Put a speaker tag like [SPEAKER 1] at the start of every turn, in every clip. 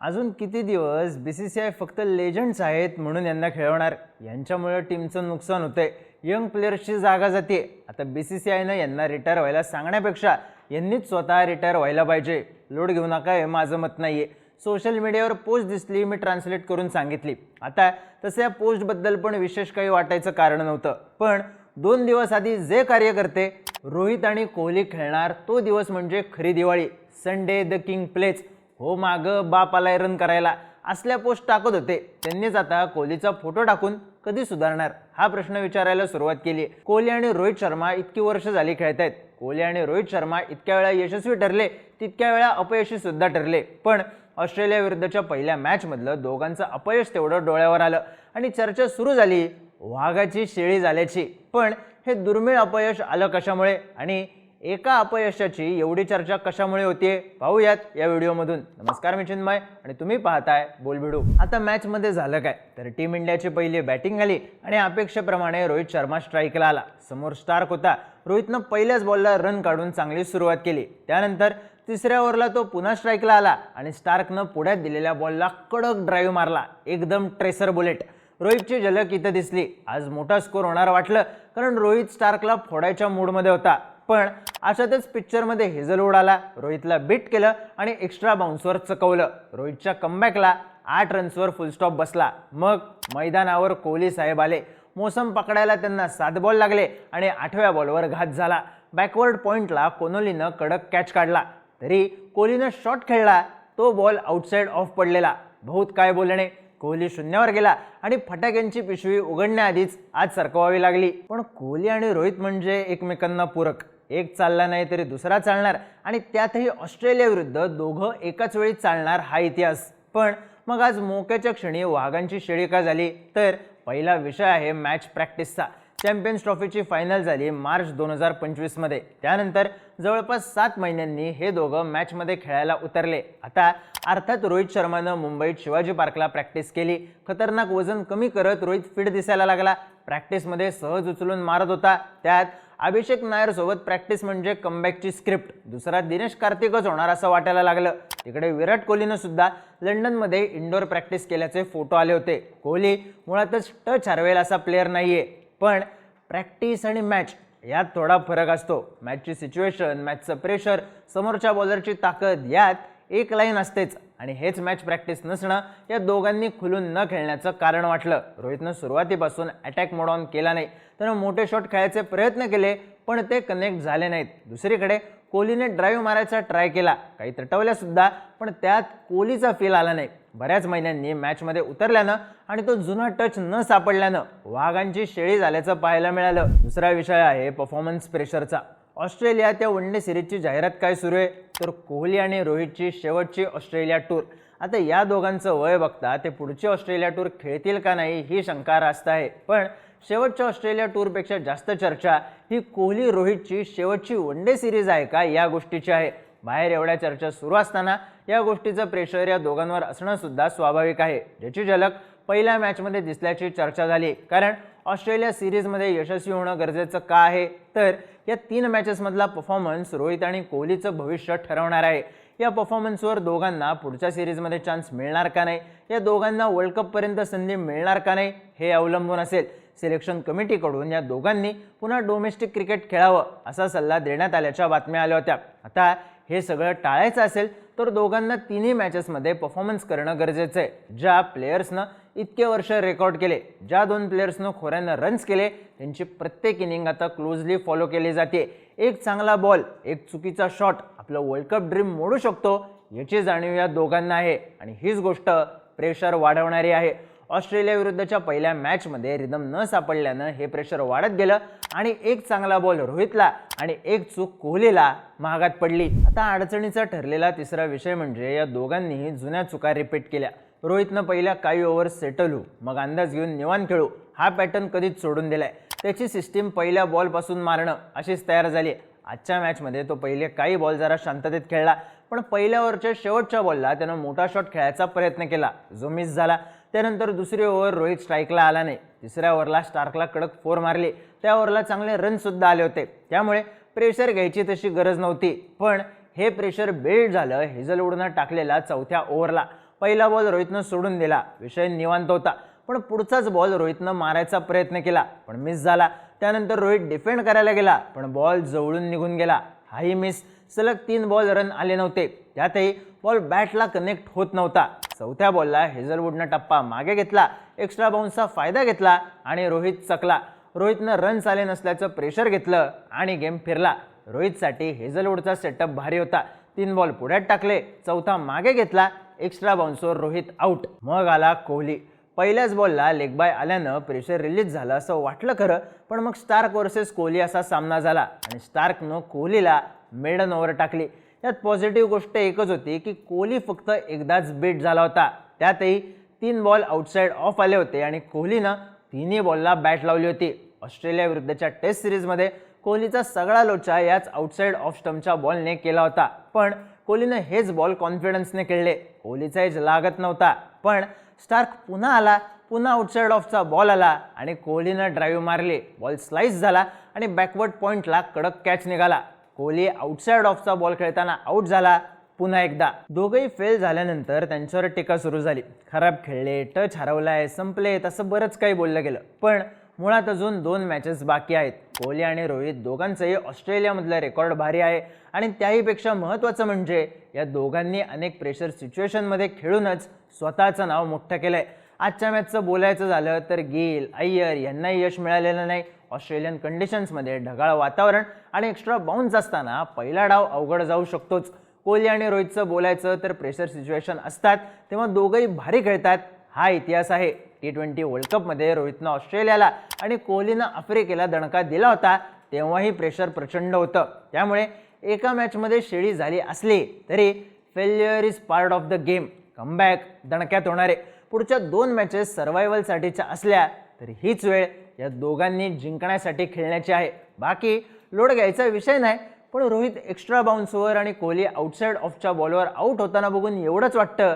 [SPEAKER 1] अजून किती दिवस बी सी सी आय फक्त लेजंड्स आहेत म्हणून यांना खेळवणार? यांच्यामुळे टीमचं नुकसान होतंय. यंग प्लेयर्सची जागा जाते आता बी सी सी आयनं यांना रिटायर व्हायला सांगण्यापेक्षा यांनीच स्वतः रिटायर व्हायला पाहिजे. लोड घेऊ नका हे माझं मत नाही आहे सोशल मीडियावर पोस्ट दिसली मी ट्रान्सलेट करून सांगितली. आता तसं या पोस्टबद्दल पण विशेष काही वाटायचं कारण नव्हतं. पण दोन दिवस आधी जे कार्य करते रोहित आणि कोहली खेळणार तो दिवस म्हणजे खरी दिवाळी. संडे द किंग प्लेच हो मागं बाप आलाय रन करायला. असल्या पोस्ट टाकत होते. त्यांनीच आता कोहलीचा फोटो टाकून कधी सुधारणार? हा प्रश्न विचारायला सुरुवात केली कोहली आणि रोहित शर्मा इतकी वर्ष झाली खेळत आहेत कोहली आणि रोहित शर्मा इतक्या वेळा यशस्वी ठरले तितक्या वेळा अपयशी सुद्धा ठरले. पण ऑस्ट्रेलिया विरुद्धच्या पहिल्या मॅचमधलं दोघांचं अपयश तेवढं डोळ्यावर आलं आणि चर्चा सुरू झाली वाघाची शेळी झाल्याची. पण हे दुर्मिळ अपयश आलं कशामुळे? आणि एका अपयशाची एवढी चर्चा कशामुळे होतीये? पाहूयात या व्हिडिओमधून. नमस्कार मी चिन्मय आणि तुम्ही पाहताय बोलबिडू. आता मॅचमध्ये झालं काय? तर टीम इंडियाची पहिली बॅटिंग आली आणि अपेक्षेप्रमाणे रोहित शर्मा स्ट्राईकला आला. समोर स्टार्क होता. रोहितनं पहिल्याच बॉलला रन काढून चांगली सुरुवात केली. त्यानंतर तिसऱ्या ओव्हरला तो पुन्हा स्ट्राईकला आला आणि स्टार्कनं पुढ्यात दिलेल्या बॉलला कडक ड्राईव्ह मारला. एकदम ट्रेसर बुलेट रोहितची झलक इथं दिसली. आज मोठा स्कोर होणार वाटलं कारण रोहित स्टार्कला फोडायच्या मूडमध्ये होता. पण अशातच पिक्चरमध्ये हेझलवूड आला रोहितला बीट केलं आणि एक्स्ट्रा बाउन्सवर चकवलं. रोहितच्या कमबॅकला आठ रन्सवर फुलस्टॉप बसला. मग मैदानावर कोहली साहेब आले. मोसम पकडायला त्यांना सात बॉल लागले आणि आठव्या बॉलवर घात झाला. बॅकवर्ड पॉईंटला कोनोलीनं कडक कॅच काढला. तरी कोहलीनं शॉट खेळला. तो बॉल आउटसाईड ऑफ पडलेला. बहुत काय बोलणे. कोहली शून्यावर गेला आणि फटाक्यांची पिशवी उघडण्याआधीच आज सरकवावी लागली. पण कोहली आणि रोहित म्हणजे एकमेकांना पूरक. एक चालला नाही तरी दुसरा चालणार. आणि त्यातही ऑस्ट्रेलियाविरुद्ध दोघं एकाच वेळी चालणार हा इतिहास. पण मग आज मोक्याच्या क्षणी वाघांची शेळी का झाली? तर पहिला विषय आहे मॅच प्रॅक्टिसचा चॅम्पियन्स ट्रॉफीची फायनल झाली मार्च दोन हजार पंचवीसमध्ये. त्यानंतर जवळपास सात महिन्यांनी हे दोघं मॅचमध्ये खेळायला उतरले. आता अर्थात रोहित शर्मानं मुंबईत शिवाजी पार्कला प्रॅक्टिस केली. खतरनाक वजन कमी करत रोहित फिट दिसायला लागला. प्रॅक्टिसमध्ये सहज उचलून मारत होता. त्यात अभिषेक नायरसोबत प्रॅक्टिस म्हणजे कमबॅकची स्क्रिप्ट दुसरा दिनेश कार्तिकच होणार असं वाटायला लागलं. तिकडे विराट कोहलीनं सुद्धा लंडनमध्ये इंडोर प्रॅक्टिस केल्याचे फोटो आले होते. कोहली मुळातच टच हरवेल असा प्लेअर नाहीये. पण प्रॅक्टिस आणि मॅच यात थोडा फरक असतो. मॅचची सिच्युएशन मॅचचं प्रेशर समोरच्या बॉलरची ताकद यात एक लाईन असतेच. आणि हेच मॅच प्रॅक्टिस नसणं या दोघांनी खुलून न खेळण्याचं कारण वाटलं. रोहितनं सुरुवातीपासून अटॅक मोड ऑन केला नाही. त्यानं मोठे शॉट खेळायचे प्रयत्न केले पण ते कनेक्ट झाले नाहीत. दुसरीकडे कोहलीने ड्राईव्ह मारायचा ट्राय केला. काही तटवल्यासुद्धा पण त्यात कोहलीचा फील आला नाही. बऱ्याच महिन्यांनी मॅचमध्ये उतरल्यानं आणि तो जुना टच न सापडल्यानं वाघांची शेळी झाल्याचं पाहायला मिळालं. दुसरा विषय आहे परफॉर्मन्स प्रेशरचा ऑस्ट्रेलिया त्या वन डे सिरीजची जाहिरात काय सुरू आहे? तर कोहली आणि रोहितची शेवटची ऑस्ट्रेलिया टूर आता या दोघांचं वय बघता ते पुढची ऑस्ट्रेलिया टूर खेळतील का नाही ही शंका रास्त आहे. पण शेवटच्या ऑस्ट्रेलिया टूरपेक्षा जास्त चर्चा ही कोहली रोहितची शेवटची वन डे सिरीज आहे का या गोष्टीची आहे. बाहेर एवढ्या चर्चा सुरू असताना या गोष्टीचं प्रेशर या दोघांवर असणं सुद्धा स्वाभाविक आहे. ज्याची झलक पहिल्या मॅचमध्ये दिसल्याची चर्चा झाली. कारण ऑस्ट्रेलिया सिरीजमध्ये यशस्वी होणं गरजेचं का आहे? तर या तीन मॅचेसमधला परफॉर्मन्स रोहित आणि कोहलीचं भविष्य ठरवणार आहे. या परफॉर्मन्सवर दोघांना पुढच्या सिरीजमध्ये चान्स मिळणार का नाही? या दोघांना वर्ल्ड कपपर्यंत संधी मिळणार का नाही? हे अवलंबून असेल. सिलेक्शन कमिटीकडून या दोघांनी पुन्हा डोमेस्टिक क्रिकेट खेळावं असा सल्ला देण्यात आल्याच्या बातम्या आल्या होत्या. आता हे सगळं टाळायचं असेल तर दोघांना तिन्ही मॅचेसमध्ये परफॉर्मन्स करणं गरजेचं आहे. ज्या प्लेयर्सनं इतके वर्ष रेकॉर्ड केले ज्या दोन प्लेयर्सनं खोऱ्यानं रन्स केले त्यांची प्रत्येक इनिंग आता क्लोजली फॉलो केली जाते. एक चांगला बॉल एक चुकीचा शॉट आपलं वर्ल्ड कप ड्रीम मोडू शकतो याची जाणीव या दोघांना आहे. आणि हीच गोष्ट प्रेशर वाढवणारी आहे. ऑस्ट्रेलियाविरुद्धच्या पहिल्या मॅचमध्ये रिदम न सापडल्यानं हे प्रेशर वाढत गेलं. आणि एक चांगला बॉल रोहितला आणि एक चूक कोहलीला महागात पडली. आता अडचणीचा ठरलेला तिसरा विषय म्हणजे या दोघांनीही जुन्या चुका रिपीट केल्या. रोहितनं पहिल्या काही ओव्हर सेटल होऊ मग अंदाज घेऊन निवान खेळू. हा पॅटर्न कधीच सोडून दिलाय. त्याची सिस्टीम पहिल्या बॉलपासून मारणं अशीच तयार झाली आजच्या मॅचमध्ये तो पहिले काही बॉल जरा शांततेत खेळला. पण पहिल्या ओव्हरच्या शेवटच्या बॉलला त्यानं मोठा शॉट खेळायचा प्रयत्न केला. जो मिस झाला. त्यानंतर दुसरी ओव्हर रोहित स्ट्राईकला आला नाही. तिसऱ्या ओव्हरला स्टार्कला कडक फोर मारली. त्या ओव्हरला चांगले रनसुद्धा आले होते. त्यामुळे प्रेशर घ्यायची तशी गरज नव्हती. पण हे प्रेशर बिल्ड झालं हेझलवूडनं टाकलेला चौथ्या ओव्हरला पहिला बॉल रोहितनं सोडून दिला. विषय निवांत होता. पण पुढचाच बॉल रोहितनं मारायचा प्रयत्न केला. पण मिस झाला. त्यानंतर रोहित डिफेंड करायला गेला. पण बॉल जवळून निघून गेला. हाही मिस सलग तीन बॉल रन आले नव्हते. त्यातही बॉल बॅटला कनेक्ट होत नव्हता. चौथ्या बॉलला हेझलवूडनं टप्पा मागे घेतला. एक्स्ट्रा बाउन्सचा फायदा घेतला आणि रोहित चकला. रोहितनं रन्स आले नसल्याचं प्रेशर घेतलं आणि गेम फिरला. रोहितसाठी हेझलवूडचा सेटअप भारी होता. तीन बॉल पुढ्यात टाकले. चौथा मागे घेतला. एक्स्ट्रा बाउन्सवर रोहित आऊट मग आला कोहली. पहिल्याच बॉलला लेग बाय आल्यानं प्रेशर रिलीज झालं असं वाटलं खरं पण मग स्टार्क वर्सेस कोहली असा सामना झाला आणि स्टार्कनं कोहलीला मेडन ओव्हर टाकली. यात पॉझिटिव्ह गोष्ट एकच होती की कोहली फक्त एकदाच बीट झाला होता. त्यातही तीन बॉल आउटसाईड ऑफ आले होते आणि कोहलीनं तिन्ही बॉलला बॅट लावली होती. ऑस्ट्रेलिया विरुद्धच्या टेस्ट सिरीजमध्ये कोहलीचा सगळा लोचा याच आउटसाईड ऑफ स्टम्पच्या बॉलने केला होता. पण कोहलीनं हेच बॉल कॉन्फिडन्सने खेळले. कोहलीचा एज लागत नव्हता. पण स्टार्क पुन्हा आला पुन्हा आउटसाईड ऑफचा बॉल आला आणि कोहलीनं ड्राईव्ह मारली. बॉल स्लाईस झाला आणि बॅकवर्ड पॉईंटला कडक कॅच निघाला. कोहली आउटसाईड ऑफचा बॉल खेळताना आऊट झाला पुन्हा एकदा. दोघंही फेल झाल्यानंतर त्यांच्यावर टीका सुरू झाली. खराब खेळले टच हरवलाय संपले तसं बरंच काही बोललं गेलं. पण मुळात अजून दोन मॅचेस बाकी आहेत. कोहली आणि रोहित दोघांचंही ऑस्ट्रेलियामधलं रेकॉर्ड भारी आहे. आणि त्याहीपेक्षा महत्त्वाचं म्हणजे या दोघांनी अनेक प्रेशर सिच्युएशनमध्ये खेळूनच स्वतःचं नाव मोठं केलं आहे आजच्या मॅचचं बोलायचं झालं तर गिल अय्यर यांनाही यश मिळालेलं नाही. ऑस्ट्रेलियन कंडिशन्समध्ये ढगाळ वातावरण आणि एक्स्ट्रा बाउन्स असताना पहिला डाव अवघड जाऊ शकतोच. कोहली आणि रोहितचं बोलायचं तर प्रेशर सिच्युएशन असतात तेव्हा दोघंही भारी खेळतात. हा इतिहास आहे. टी ट्वेंटी वर्ल्ड कपमध्ये रोहितनं ऑस्ट्रेलियाला आणि कोहलीनं आफ्रिकेला दणका दिला होता तेव्हाही प्रेशर प्रचंड होतं. त्यामुळे एका मॅचमध्ये शेळी झाली असली तरी failure is part of the game comeback दणक्यात होणारे. पुढच्या दोन मॅचेस सर्व्हायवलसाठीच्या असल्या तरी हीच वेळ या दोघांनी जिंकण्यासाठी खेळण्याची आहे. बाकी लोड घ्यायचा विषय नाही पण रोहित एक्स्ट्रा बाउन्सवर आणि कोहली आउटसाईड ऑफच्या बॉलवर आऊट होताना बघून एवढंच वाटतं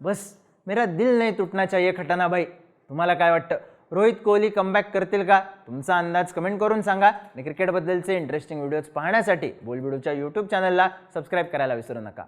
[SPEAKER 1] बस. मेरा दिल नाही तुटना चाहिए खटाना भाई। तुम्हाला काय वाटतं? रोहित कोहली कमबॅक करतील का? तुमचा अंदाज कमेंट करून सांगा. आणि क्रिकेटबद्दलचे इंटरेस्टिंग व्हिडिओज पाहण्यासाठी बोलबिडूच्या यूट्यूब चॅनलला सबस्क्राईब करायला विसरू नका.